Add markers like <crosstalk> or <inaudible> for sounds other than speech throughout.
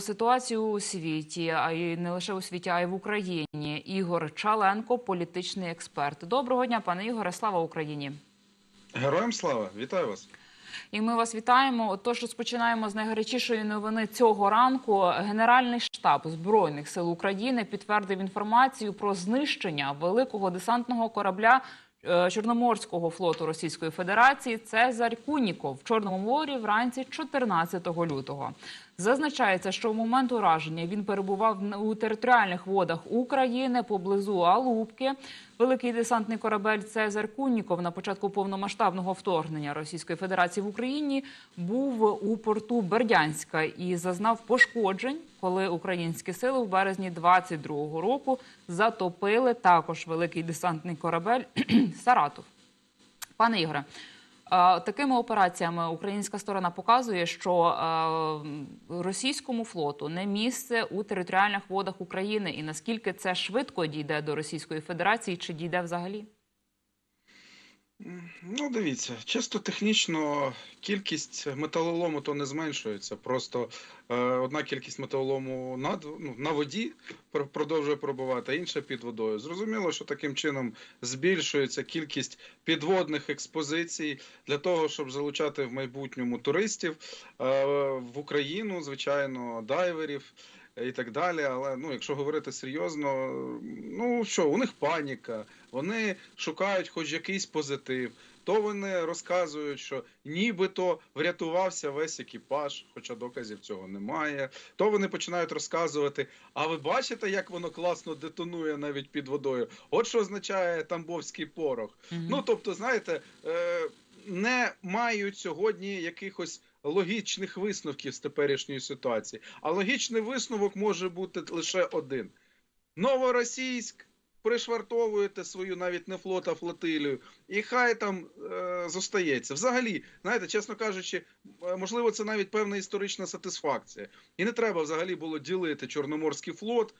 Ситуацію у світі, а й не лише у світі, а й в Україні. Ігор Чаленко, політичний експерт. Доброго дня, пане Ігоре. Слава Україні! Героям слава, вітаю вас. І ми вас вітаємо. Отож, розпочинаємо з найгарячішої новини цього ранку. Генеральний штаб збройних сил України підтвердив інформацію про знищення великого десантного корабля. Е, Чорноморського флоту Російської Федерації Цезарь Куніков в Чорному морі вранці 14 лютого. Зазначається, що в момент ураження він перебував у територіальних водах України поблизу Алубки. Великий десантний корабель Цезар Кунніков на початку повномасштабного вторгнення Російської Федерації в Україні був у порту Бердянська і зазнав пошкоджень, коли українські сили в березні 22-го року затопили також великий десантний корабель <clears throat> Саратов. Пане Ігоре, е, такими операціями українська сторона показує, що е, російському флоту не місце у територіальних водах України, і наскільки це швидко дійде до Російської Федерації, чи дійде взагалі? Ну, дивіться, чисто технічно кількість металолому то не зменшується. Просто е, одна кількість металолому над, ну, на воді продовжує пробувати, а інша під водою. Зрозуміло, що таким чином збільшується кількість підводних експозицій для того, щоб залучати в майбутньому туристів е, в Україну, звичайно, дайверів. І так далі, але ну, якщо говорити серйозно, ну що, у них паніка, вони шукають хоч якийсь позитив. То вони розказують, що нібито врятувався весь екіпаж, хоча доказів цього немає. То вони починають розказувати: а ви бачите, як воно класно детонує навіть під водою? От що означає тамбовський порох. Мгм. Ну тобто, знаєте, е, не мають сьогодні якихось логічних висновків з теперішньої ситуації. А логічний висновок може бути лише один: Новоросійськ. Пришвартовуєте свою навіть не флот, а флотилію, і хай там е, зостається. Взагалі, знаєте, чесно кажучи, е, можливо, це навіть певна історична сатисфакція. І не треба взагалі було ділити Чорноморський флот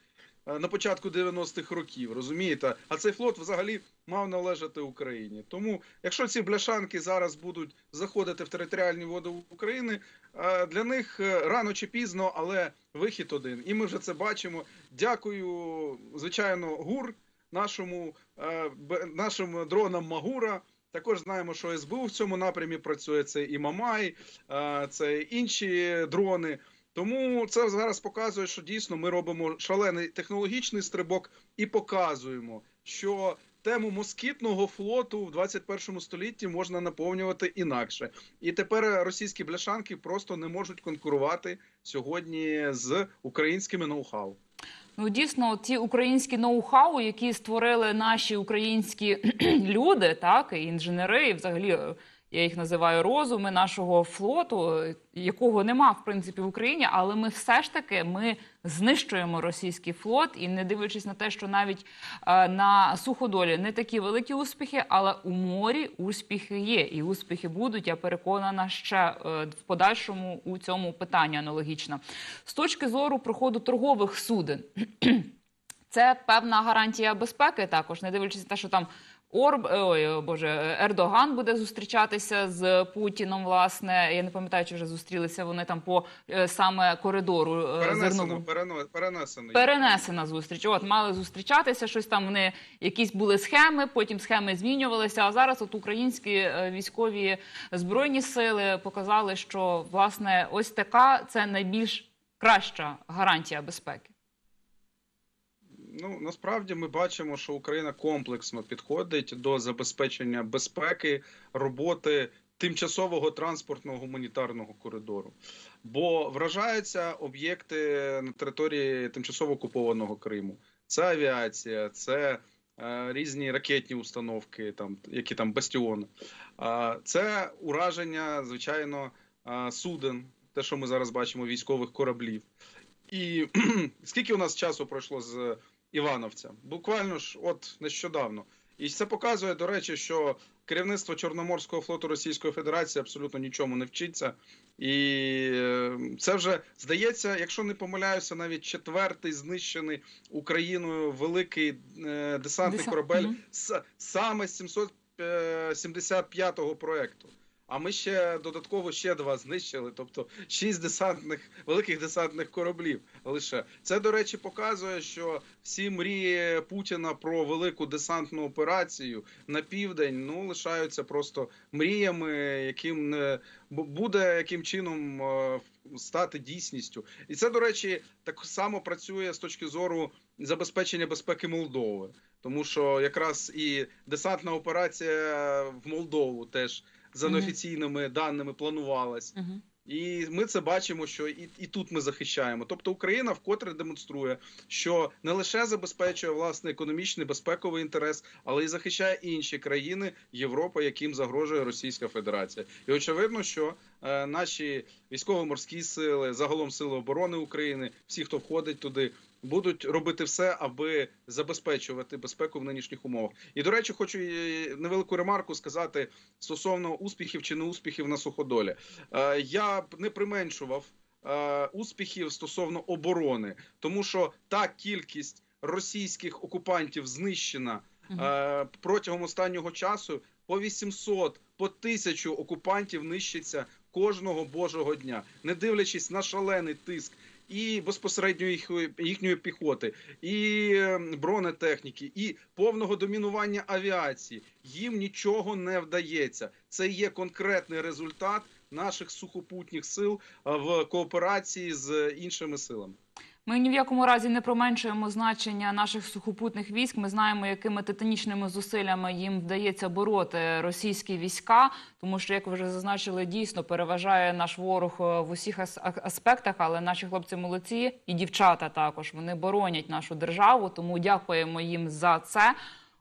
на початку 90-х років, розумієте? А цей флот взагалі мав належати Україні. Тому, якщо ці бляшанки зараз будуть заходити в територіальні води України, е, для них е, рано чи пізно, але вихід один. І ми вже це бачимо. Дякую, звичайно, ГУР, нашому, е, нашим дронам Магура. Також знаємо, що СБУ в цьому напрямі працює. Це і Мамай, е, це інші дрони. Тому це зараз показує, що дійсно ми робимо шалений технологічний стрибок і показуємо, що тему москітного флоту в 21 столітті можна наповнювати інакше. І тепер російські бляшанки просто не можуть конкурувати сьогодні з українськими ноу-хау. Ну дійсно, ті українські ноу-хау, які створили наші українські <clears throat> люди, так і інженери, і взагалі е, я їх називаю розуми нашого флоту, якого нема в принципі в Україні, але ми все ж таки ми знищуємо російський флот, і не дивлячись на те, що навіть е, на суходолі не такі великі успіхи, але у морі успіхи є, і успіхи будуть. Я переконана ще е, в подальшому у цьому питанні аналогічно. З точки зору проходу торгових суден. <clears throat> Це певна гарантія безпеки, також не дивлячись на те, що там Орб, е, ой, боже, Ердоган буде зустрічатися з Путіном. Власне, я не пам'ятаю, чи вже зустрілися вони там по е, саме коридору е, Перенесено, перено- перенесено. Перенесена зустріч. От мали зустрічатися, щось там вони якісь були схеми, потім схеми змінювалися. А зараз от українські е, військові збройні сили показали, що власне ось така це найбільш краща гарантія безпеки. Ну насправді ми бачимо, що Україна комплексно підходить до забезпечення безпеки роботи тимчасового транспортного гуманітарного коридору, бо вражаються об'єкти на території тимчасово окупованого Криму. Це авіація, це е, різні ракетні установки, там які там бастіони. Е, це ураження, звичайно, е, суден, те, що ми зараз бачимо, військових кораблів. І <clears throat> скільки у нас часу пройшло з Івановця? Буквально ж, от нещодавно. І це показує, до речі, що керівництво Чорноморського флоту Російської Федерації абсолютно нічому не вчиться. І е, це вже здається, якщо не помиляюся, навіть четвертий знищений Україною великий е, десантний корабель саме з 775-го проекту. А ми ще додатково ще два знищили, тобто шість десантних великих десантних кораблів. Лише це до речі показує, що всі мрії Путіна про велику десантну операцію на південь ну лишаються просто мріями, яким не буде яким чином е, стати дійсністю. І це, до речі, так само працює з точки зору забезпечення безпеки Молдови, тому що якраз і десантна операція в Молдову теж за неофіційними даними планувалась. І ми це бачимо, що і, і тут ми захищаємо. Тобто Україна вкотре демонструє, що не лише забезпечує власний економічний безпековий інтерес, але й захищає інші країни Європи, яким загрожує Російська Федерація. І очевидно, що е, наші військово-морські сили, загалом сили оборони України, всі, хто входить туди. Будуть робити все, аби забезпечувати безпеку в нинішніх умовах. І до речі, хочу е, невелику ремарку сказати стосовно успіхів чи неуспіхів на суходолі. Е, Я б не применшував е, успіхів стосовно оборони, тому що та кількість російських окупантів знищена протягом останнього часу по 800, по 1000 окупантів нищиться кожного божого дня, не дивлячись на шалений тиск. І безпосередньо їх, їхньої піхоти, і е, бронетехніки, і повного домінування авіації. Їм нічого не вдається. Це є конкретний результат наших сухопутніх сил е, в кооперації з іншими силами. Ми ні в якому разі не променшуємо значення наших сухопутних військ. Ми знаємо, якими титанічними зусиллями їм вдається бороти російські війська, тому що, як ви вже зазначили, дійсно переважає наш ворог е, в усіх аспектах. Але наші хлопці молодці і дівчата також вони боронять нашу державу. Тому дякуємо їм за це.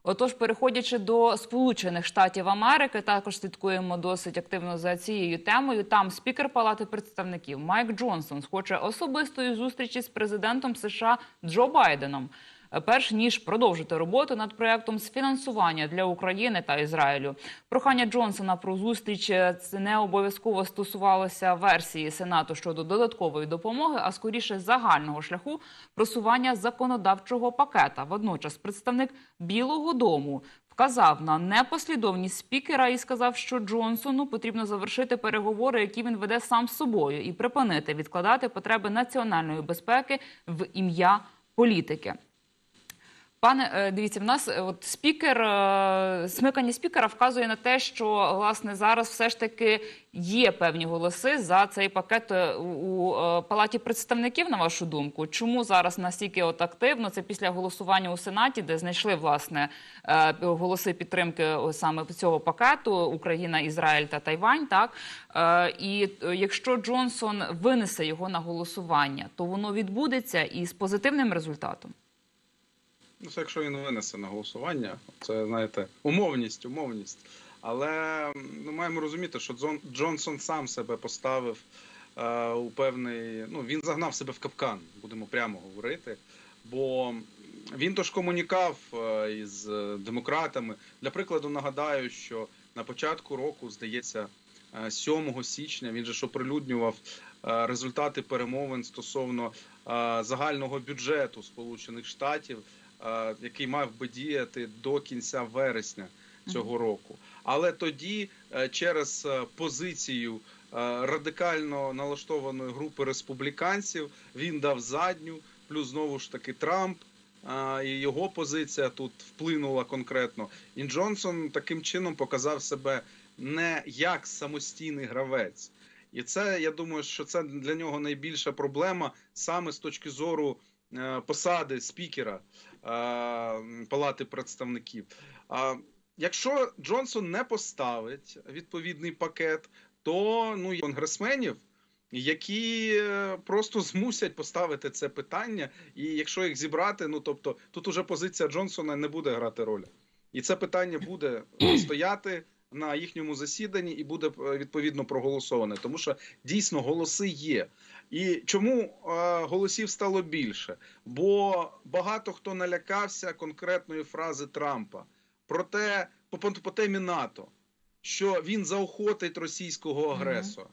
Отож, переходячи до Сполучених Штатів Америки, також слідкуємо досить активно за цією темою. Там спікер Палати представників Майк Джонсон хоче особистої зустрічі з президентом США Джо Байденом. Е, Перш ніж продовжити роботу над проектом з фінансування для України та Ізраїлю, прохання Джонсона про зустріч е, це не обов'язково стосувалося версії Сенату щодо додаткової допомоги, а скоріше загального шляху просування законодавчого пакета. Водночас, представник Білого Дому вказав на непослідовність спікера і сказав, що Джонсону потрібно завершити переговори, які він веде сам з собою, і припинити відкладати потреби національної безпеки в ім'я політики. Пане, е, дивіться, в нас е, от спікер, е, смикання спікера вказує на те, що власне зараз все ж таки є певні голоси за цей пакет у, палаті представників. На вашу думку, чому зараз настільки от активно? Це після голосування у сенаті, де знайшли власне голоси підтримки саме цього пакету Україна, Ізраїль та Тайвань. Так і якщо Джонсон винесе його на голосування, то воно відбудеться і з позитивним результатом. Ну, це якщо він винесе на голосування, це знаєте, умовність, умовність. Але ну, маємо розуміти, що Джон, Джонсон сам себе поставив е, у певний. Ну, він загнав себе в капкан, будемо прямо говорити. Бо він тож комунікав е, із е, демократами. Для прикладу, нагадаю, що на початку року, здається, е, 7 січня він же ж оприлюднював е, результати перемовин стосовно е, загального бюджету Сполучених Штатів е, який мав би діяти до кінця вересня цього року. Але тоді, е, через е, позицію е, радикально налаштованої групи республіканців, він дав задню, плюс знову ж таки Трамп. е, І його позиція тут вплинула конкретно. І Джонсон таким чином показав себе не як самостійний гравець. І це я думаю, що це для нього найбільша проблема саме з точки зору е, посади спікера е, Палати представників. Якщо Джонсон не поставить відповідний пакет, то ну конгресменів. Які е, просто змусять поставити це питання, і якщо їх зібрати, ну тобто тут уже позиція Джонсона не буде грати роль, і це питання буде е, стояти на їхньому засіданні і буде е, відповідно проголосоване, тому що дійсно голоси є. І чому е, голосів стало більше? Бо багато хто налякався конкретної фрази Трампа про те, по, по темі НАТО, що він заохотить російського агресора.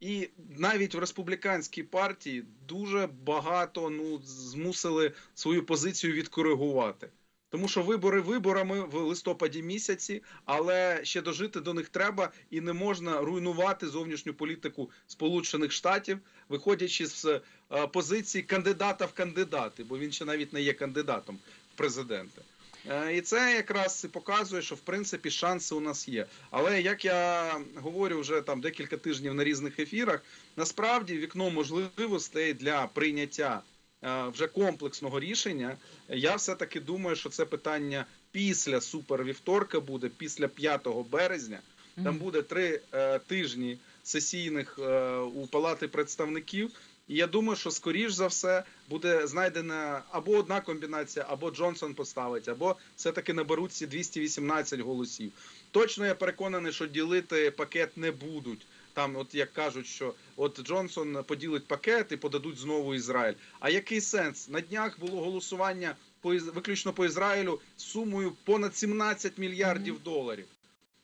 І навіть в республіканській партії дуже багато ну змусили свою позицію відкоригувати. Тому що вибори виборами в листопаді місяці, але ще дожити до них треба і не можна руйнувати зовнішню політику Сполучених Штатів, виходячи з е, позиції кандидата в кандидати, бо він ще навіть не є кандидатом в президенти. Е, І це якраз і показує, що в принципі шанси у нас є. Але як я говорю вже там декілька тижнів на різних ефірах, насправді вікно можливостей для прийняття вже комплексного рішення. Я все таки думаю, що це питання після супервівторка буде, після 5 березня. Там буде три е, тижні сесійних е, у Палати представників. І я думаю, що скоріш за все буде знайдена або одна комбінація, або Джонсон поставить, або все-таки наберуть ці 218 голосів. Точно я переконаний, що ділити пакет не будуть. Там, от як кажуть, що от Джонсон поділить пакет і подадуть знову Ізраїль. А який сенс? На днях було голосування по виключно по Ізраїлю з сумою понад 17 мільярдів доларів.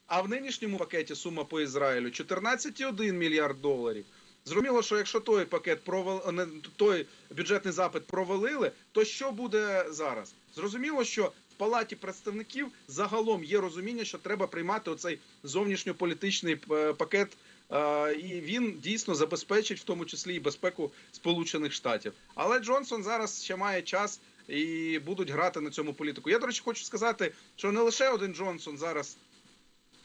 А в нинішньому пакеті сума по Ізраїлю 14,1 мільярд доларів. Зрозуміло, що якщо той пакет провал... той бюджетний запит провалили, то що буде зараз? Зрозуміло, що в палаті представників загалом є розуміння, що треба приймати оцей зовнішньополітичний е, пакет, і він дійсно забезпечить в тому числі і безпеку Сполучених Штатів. Але Джонсон зараз ще має час і будуть грати на цьому політику. Я, до речі, хочу сказати, що не лише один Джонсон зараз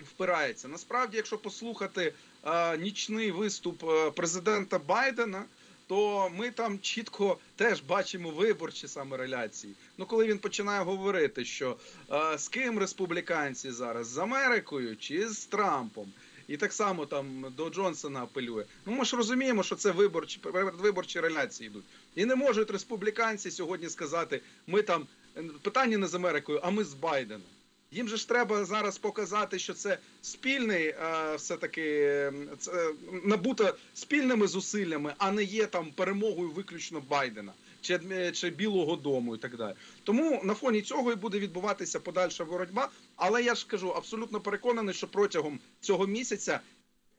впирається. Насправді, якщо послухати е, нічний виступ е, президента Байдена, то ми там чітко теж бачимо виборчі саме реляції. Ну, коли він починає говорити, що е, з ким республіканці зараз з Америкою чи з Трампом. І так само там до Джонсона апелює. Ну ми ж розуміємо, що це виборчі виборчі реляції йдуть. І не можуть республіканці сьогодні сказати: ми там питання не з Америкою, а ми з Байденом. Їм же ж треба зараз показати, що це спільний, е, все-таки е, це, е, набуто спільними зусиллями, а не є там перемогою виключно Байдена чи, чи Білого Дому і так далі. Тому на фоні цього і буде відбуватися подальша боротьба. Але я ж кажу, абсолютно переконаний, що протягом цього місяця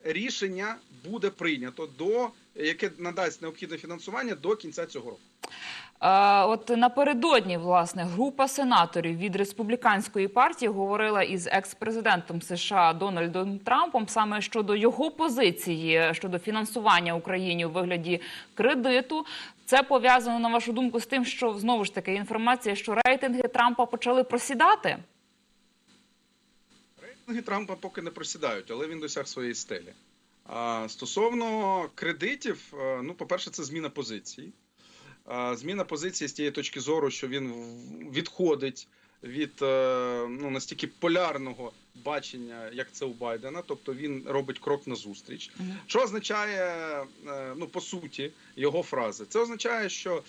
рішення буде прийнято до яке надасть необхідне фінансування до кінця цього року. От напередодні власне група сенаторів від республіканської партії говорила із екс-президентом США Дональдом Трампом саме щодо його позиції щодо фінансування Україні у вигляді кредиту. Це пов'язано на вашу думку з тим, що знову ж таки інформація, що рейтинги Трампа почали просідати. Рейтинги Трампа поки не просідають, але він досяг своєї стелі. Стосовно кредитів, е, ну, по-перше, це зміна позиції. Зміна позиції з тієї точки зору, що він відходить від е, ну, настільки полярного бачення, як це у Байдена, тобто він робить крок назустріч. Що означає, е, ну, по суті, його фрази? Це означає, що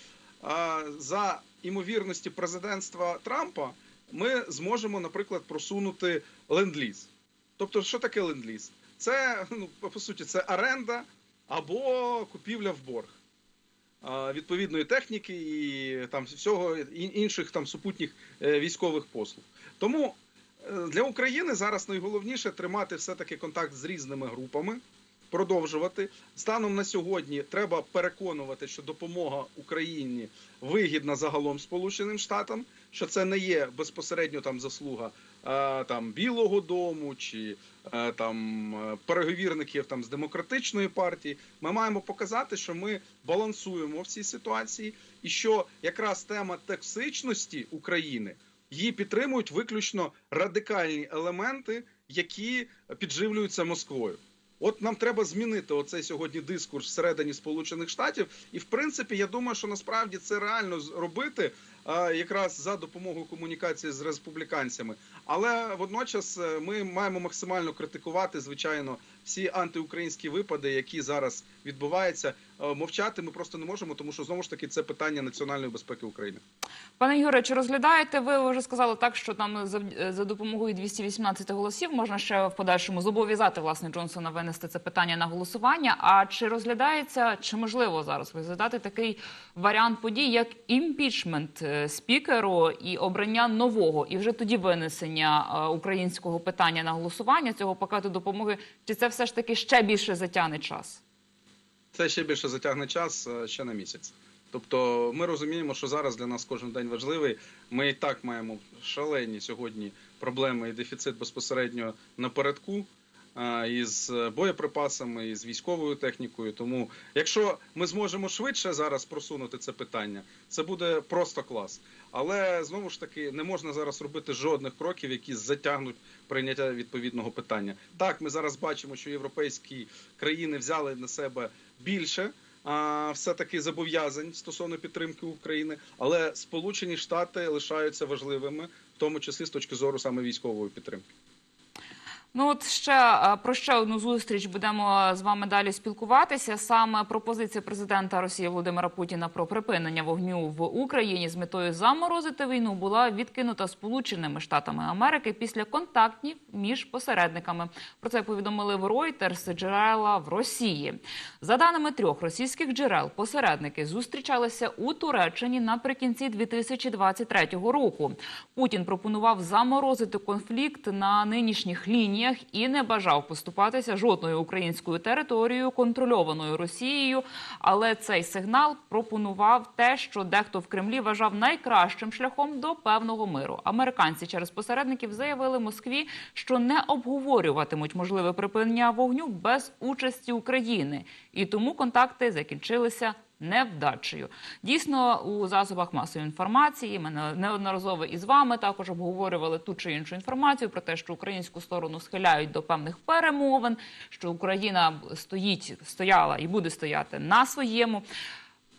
за імовірності президентства Трампа ми зможемо, наприклад, просунути ленд-ліз. Тобто, що таке ленд-ліз? Це ну по суті це оренда або купівля в борг відповідної техніки і там всього інших там супутніх е, військових послуг. Тому е, для України зараз найголовніше тримати все-таки контакт з різними групами, продовжувати. Станом на сьогодні треба переконувати, що допомога Україні вигідна загалом Сполученим Штатам, що це не є безпосередньо там заслуга там Білого Дому чи е, там е, переговірників там з демократичної партії. Ми маємо показати, що ми балансуємо в цій ситуації, і що якраз тема токсичності України її підтримують виключно радикальні елементи, які підживлюються Москвою. От нам треба змінити оцей сьогодні дискурс всередині Сполучених Штатів, і в принципі я думаю, що насправді це реально зробити якраз за допомогою комунікації з республіканцями. Але водночас е, ми маємо максимально критикувати, звичайно, всі антиукраїнські випади, які зараз відбуваються. Е, Мовчати ми просто не можемо, тому що знову ж таки це питання національної безпеки України. Пане Юре, чи розглядаєте ви? Вже сказали так, що там за, за допомогою 218 голосів можна ще в подальшому зобов'язати власне Джонсона винести це питання на голосування. А чи розглядається, чи можливо зараз розглядати такий варіант подій, як імпічмент е, спікеру і обрання нового, і вже тоді винесення е, українського питання на голосування цього пакету допомоги? Чи це все ж таки ще більше затягне час? Це ще більше затягне час е, ще на місяць. Тобто ми розуміємо, що зараз для нас кожен день важливий. Ми і так маємо шалені сьогодні проблеми і дефіцит безпосередньо напередку із боєприпасами, із військовою технікою. Тому, якщо ми зможемо швидше зараз просунути це питання, це буде просто клас. Але знову ж таки не можна зараз робити жодних кроків, які затягнуть прийняття відповідного питання. Так, ми зараз бачимо, що європейські країни взяли на себе більше. Все таки зобов'язань стосовно підтримки України, але Сполучені Штати лишаються важливими, в тому числі з точки зору саме військової підтримки. Ну от ще е, про ще одну зустріч будемо з вами далі спілкуватися. Саме пропозиція президента Росії Володимира Путіна про припинення вогню в Україні з метою заморозити війну була відкинута Сполученими Штатами Америки після контактів між посередниками. Про це повідомили в Reuters джерела в Росії. За даними трьох російських джерел, посередники зустрічалися у Туреччині наприкінці 2023 року. Путін пропонував заморозити конфлікт на нинішніх лініях і не бажав поступатися жодною українською територією, контрольованою Росією. Але цей сигнал пропонував те, що дехто в Кремлі вважав найкращим шляхом до певного миру. Американці через посередників заявили Москві, що не обговорюватимуть можливе припинення вогню без участі України, і тому контакти закінчилися невдачею. Дійсно, у засобах масової інформації ми неодноразово із вами також обговорювали ту чи іншу інформацію про те, що українську сторону схиляють до певних перемовин, що Україна стоїть, стояла і буде стояти на своєму.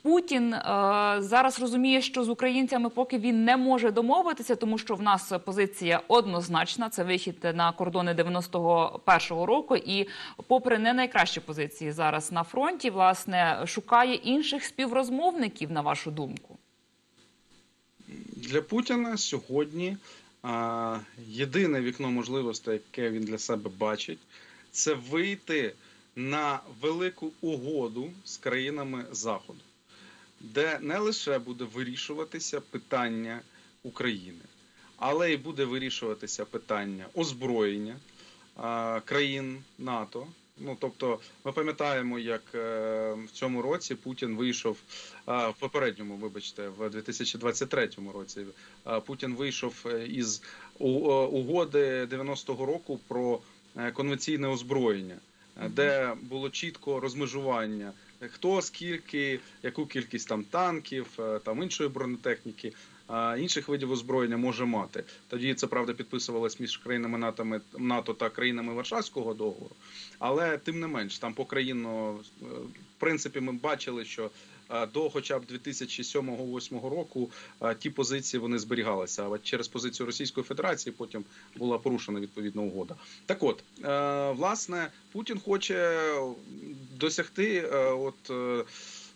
Путін е, зараз розуміє, що з українцями поки він не може домовитися, тому що в нас позиція однозначна. Це вихід на кордони 91-го року. І, попри не найкращі позиції зараз на фронті, власне, шукає інших співрозмовників, на вашу думку. Для Путіна сьогодні а, єдине вікно можливостей, яке він для себе бачить, це вийти на велику угоду з країнами Заходу, де не лише буде вирішуватися питання України, але й буде вирішуватися питання озброєння країн НАТО. Ну тобто, ми пам'ятаємо, як е, в цьому році Путін вийшов а, в попередньому, вибачте, в 2023 році. а, Путін вийшов е, із у- е, угоди 90-го року про е, конвенційне озброєння, е, де було чітко розмежування. Е, Хто скільки, яку кількість там танків, е, там іншої бронетехніки, інших видів озброєння може мати. Тоді це правда підписувалось між країнами НАТО, НАТО та країнами Варшавського договору. Але тим не менш, там по країну, е, в принципі, ми бачили, що е, до хоча б 2007-2008 року ті позиції вони зберігалися. А через позицію Російської Федерації потім була порушена відповідна угода. Так от, власне, Путін хоче досягти от. е,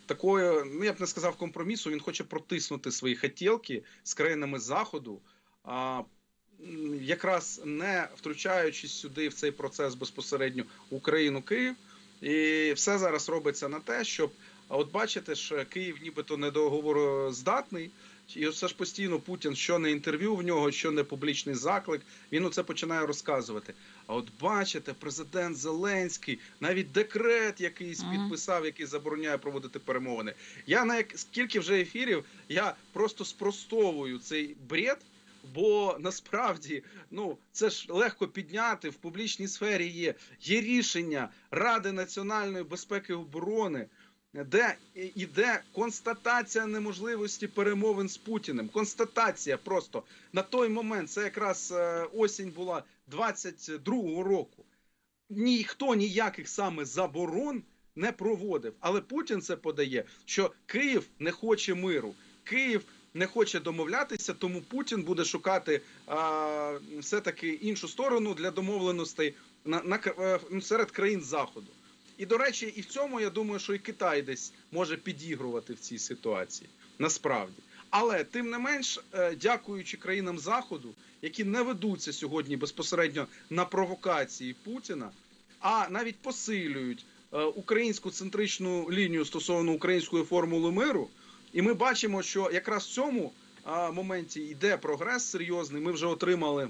Такої, ну я б не сказав компромісу. Він хоче протиснути свої хотілки з країнами заходу, а якраз не втручаючись сюди в цей процес безпосередньо Україну Київ, і все зараз робиться на те, щоб а от бачите ж, Київ нібито недоговороздатний, і все ж постійно Путін, що не інтерв'ю в нього, що не публічний заклик, він оце починає розказувати. А от бачите, президент Зеленський, навіть декрет якийсь підписав, який забороняє проводити перемовини. Я на як скільки вже ефірів я просто спростовую цей бред. Бо насправді ну це ж легко підняти в публічній сфері. Є є рішення Ради національної безпеки і оборони, де йде констатація неможливості перемовин з Путіним. Констатація просто на той момент, це якраз е, осінь була 22-го року. Ніхто ніяких саме заборон не проводив. Але Путін це подає, що Київ не хоче миру. Київ не хоче домовлятися, тому Путін буде шукати а, все-таки іншу сторону для домовленостей на, на е, серед країн Заходу. І до речі, і в цьому я думаю, що і Китай десь може підігрувати в цій ситуації. Насправді. Але тим не менш, е, дякуючи країнам Заходу, які не ведуться сьогодні безпосередньо на провокації Путіна, а навіть посилюють е, українську центричну лінію стосовно української формули миру. І ми бачимо, що якраз в цьому моменті йде прогрес серйозний. Ми вже отримали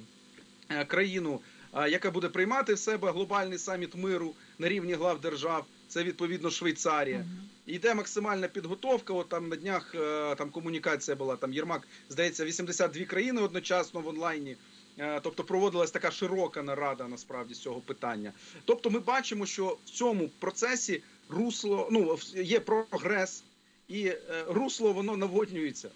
е, країну, яка буде приймати в себе глобальний саміт миру на рівні глав держав. це відповідно Швейцарія. Йде максимальна підготовка. От там на днях е, там комунікація була. Там Єрмак, здається, 82 країни одночасно в онлайні. Е, Тобто проводилась така широка нарада насправді з цього питання. Тобто, ми бачимо, що в цьому процесі русло ну є прогрес, і е, русло воно наводнюється.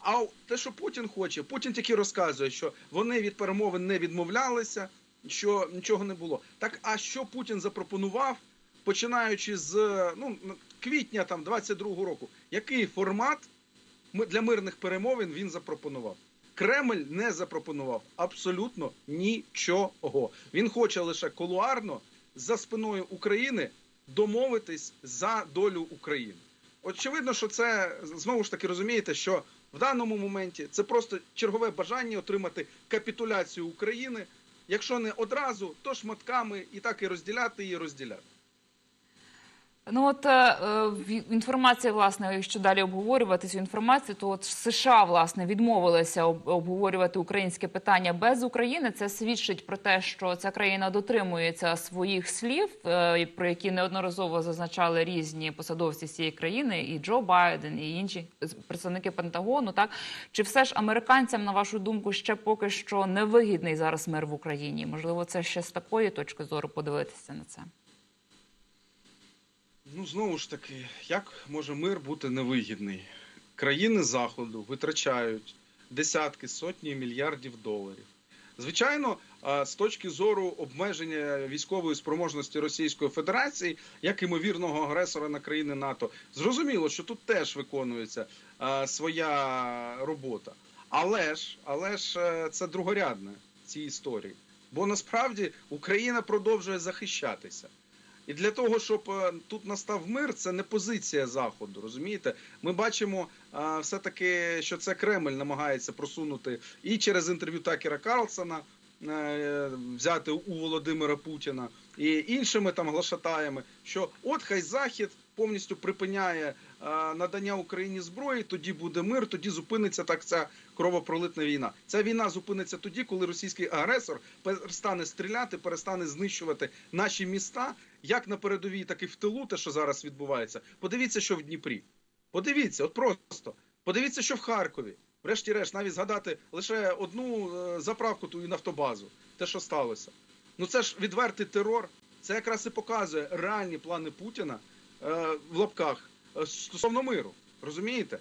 А те, що Путін хоче, Путін тільки розказує, що вони від перемовин не відмовлялися, що нічого не було. Так а що Путін запропонував, починаючи з ну, квітня там 22-го року, який формат для мирних перемовин він запропонував? Кремль не запропонував абсолютно нічого. Він хоче лише колуарно за спиною України домовитись за долю України. Очевидно, що це знову ж таки розумієте, що в даному моменті це просто чергове бажання отримати капітуляцію України. Якщо не одразу, то шматками і так і розділяти її розділяти. Ну от е, е, інформація, власне, якщо далі обговорювати цю інформацію, то от США власне відмовилися об- обговорювати українське питання без України. Це свідчить про те, що ця країна дотримується своїх слів, е, про які неодноразово зазначали різні посадовці цієї країни, і Джо Байден, і інші представники Пентагону. Так чи все ж американцям, на вашу думку, ще поки що невигідний зараз мир в Україні? Можливо, це ще з такої точки зору подивитися на це. Ну знову ж таки, як може мир бути невигідний? Країни Заходу витрачають десятки, сотні мільярдів доларів. Звичайно, з точки зору обмеження військової спроможності Російської Федерації, як імовірного агресора на країни НАТО, зрозуміло, що тут теж виконується своя робота. Але ж, але ж е, це другорядне в цій історії. Бо насправді Україна продовжує захищатися. І для того, щоб е, тут настав мир, це не позиція Заходу. Розумієте? Ми бачимо е, все-таки, що це Кремль намагається просунути і через інтерв'ю Такера Карлсона е, взяти у Володимира Путіна і іншими там глашатаями, що от хай Захід повністю припиняє надання Україні зброї, тоді буде мир, тоді зупиниться так ця кровопролитна війна. Ця війна зупиниться тоді, коли російський агресор перестане стріляти, перестане знищувати наші міста, як на передовій, так і в тилу, те, що зараз відбувається. Подивіться, що в Дніпрі. Подивіться, от просто. Подивіться, що в Харкові. Врешті-решт, навіть згадати лише одну е, заправку ту і нафтобазу. Те, що сталося. Ну це ж відвертий терор. Це якраз і показує реальні плани Путіна е, в лапках е, стосовно миру. Розумієте?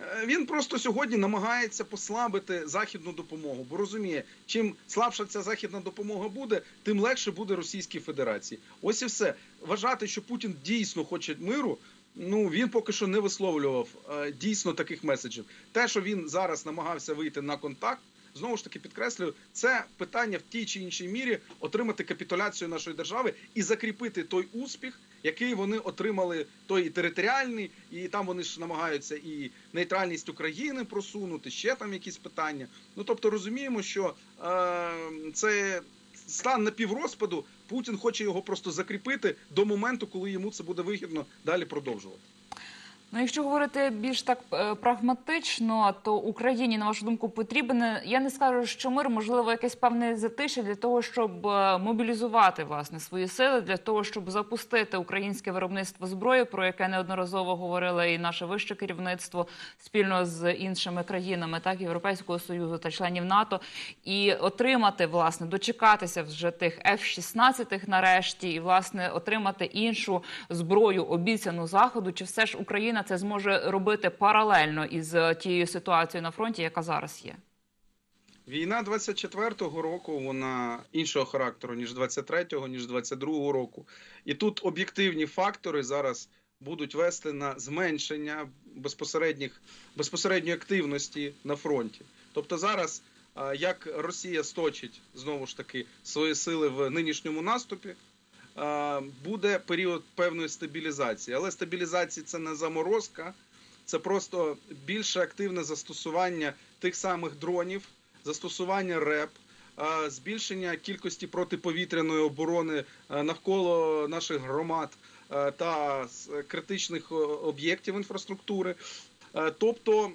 Е, Він просто сьогодні намагається послабити західну допомогу, бо розуміє, чим слабша ця західна допомога буде, тим легше буде Російській Федерації. Ось і все. Вважати, що Путін дійсно хоче миру. Ну він поки що не висловлював е, дійсно таких меседжів. Те, що він зараз намагався вийти на контакт, знову ж таки підкреслюю, це питання в тій чи іншій мірі отримати капітуляцію нашої держави і закріпити той успіх, який вони отримали, той і територіальний, і там вони ж намагаються і нейтральність України просунути, ще там якісь питання. Ну тобто розуміємо, що е, це стан напіврозпаду. Путін хоче його просто закріпити до моменту, коли йому це буде вигідно далі продовжувати. Ну, якщо говорити більш так е, прагматично, то Україні, на вашу думку, потрібен. Я не скажу, що мир, можливо, якесь певне затишя для того, щоб е, мобілізувати власне свої сили, для того, щоб запустити українське виробництво зброї, про яке неодноразово говорило і наше вище керівництво спільно з іншими країнами, так Європейського союзу та членів НАТО, і отримати власне дочекатися вже тих F-16 нарешті, і власне отримати іншу зброю, обіцяну заходу, чи все ж Україна це зможе робити паралельно із е, тією ситуацією на фронті, яка зараз є? Війна 24-го року вона іншого характеру, ніж 23-го, ніж 22-го року. І тут об'єктивні фактори зараз будуть вести на зменшення безпосередніх безпосередньої активності на фронті. Тобто зараз, як Росія сточить знову ж таки свої сили в нинішньому наступі, буде період певної стабілізації. Але стабілізація це не заморозка, це просто більше активне застосування тих самих дронів, застосування РЕП, е, збільшення кількості протиповітряної оборони е, навколо наших громад е, та критичних е, об'єктів інфраструктури. Е, Тобто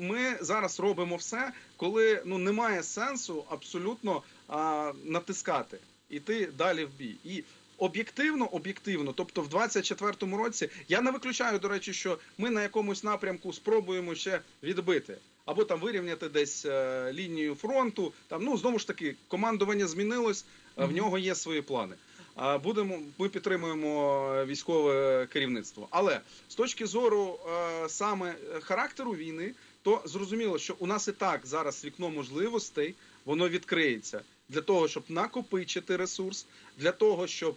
ми зараз робимо все, коли ну немає сенсу абсолютно а, натискати, іти далі в бій. І об'єктивно, об'єктивно, тобто в 24-му році, я не виключаю, до речі, що ми на якомусь напрямку спробуємо ще відбити. Або там вирівняти десь е, лінію фронту. Там ну знову ж таки командування змінилось, е, в нього є свої плани. А будемо ми підтримуємо е, військове керівництво. Але з точки зору е, саме характеру війни, то зрозуміло, що у нас і так зараз вікно можливостей воно відкриється для того, щоб накопичити ресурс, для того, щоб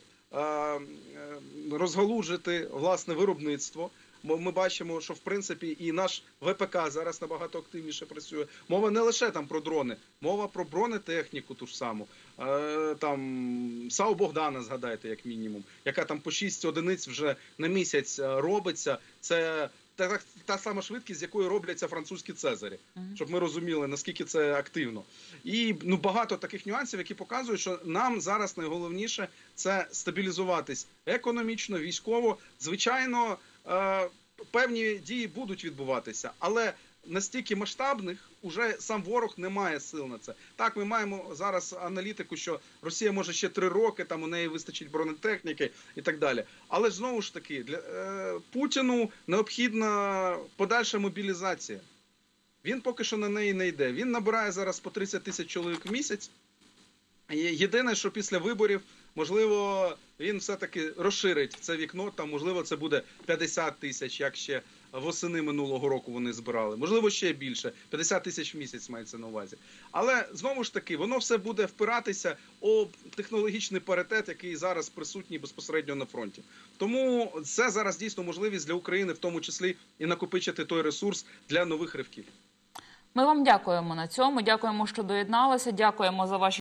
розгалужити власне виробництво. Ми бачимо, що в принципі і наш ВПК зараз набагато активніше працює. Мова не лише там про дрони, мова про бронетехніку ту ж саму. Е, там САУ Богдана, згадайте, як мінімум, яка там по 6 одиниць вже на місяць е, робиться. Це та, та, та сама швидкість, з якою робляться французькі цезарі, щоб ми розуміли наскільки це активно. І ну багато таких нюансів, які показують, що нам зараз найголовніше це стабілізуватись економічно, військово. Звичайно, е, певні дії будуть відбуватися, але настільки масштабних уже сам ворог не має сил на це. Так, ми маємо зараз аналітику, що Росія може ще три роки, там у неї вистачить бронетехніки і так далі. Але ж знову ж таки, для е, Путіну необхідна подальша мобілізація. Він поки що на неї не йде. Він набирає зараз по 30 тисяч чоловік в місяць. Єдине, що після виборів, можливо, він все-таки розширить це вікно. Там, можливо, це буде 50 тисяч, як ще восени минулого року вони збирали. Можливо, ще більше. 50 тисяч в місяць мається на увазі. Але знову ж таки, воно все буде впиратися у технологічний паритет, який зараз присутній безпосередньо на фронті. Тому це зараз дійсно можливість для України, в тому числі і накопичити той ресурс для нових ривків. Ми вам дякуємо на цьому. Дякуємо, що доєдналися. Дякуємо за ваші.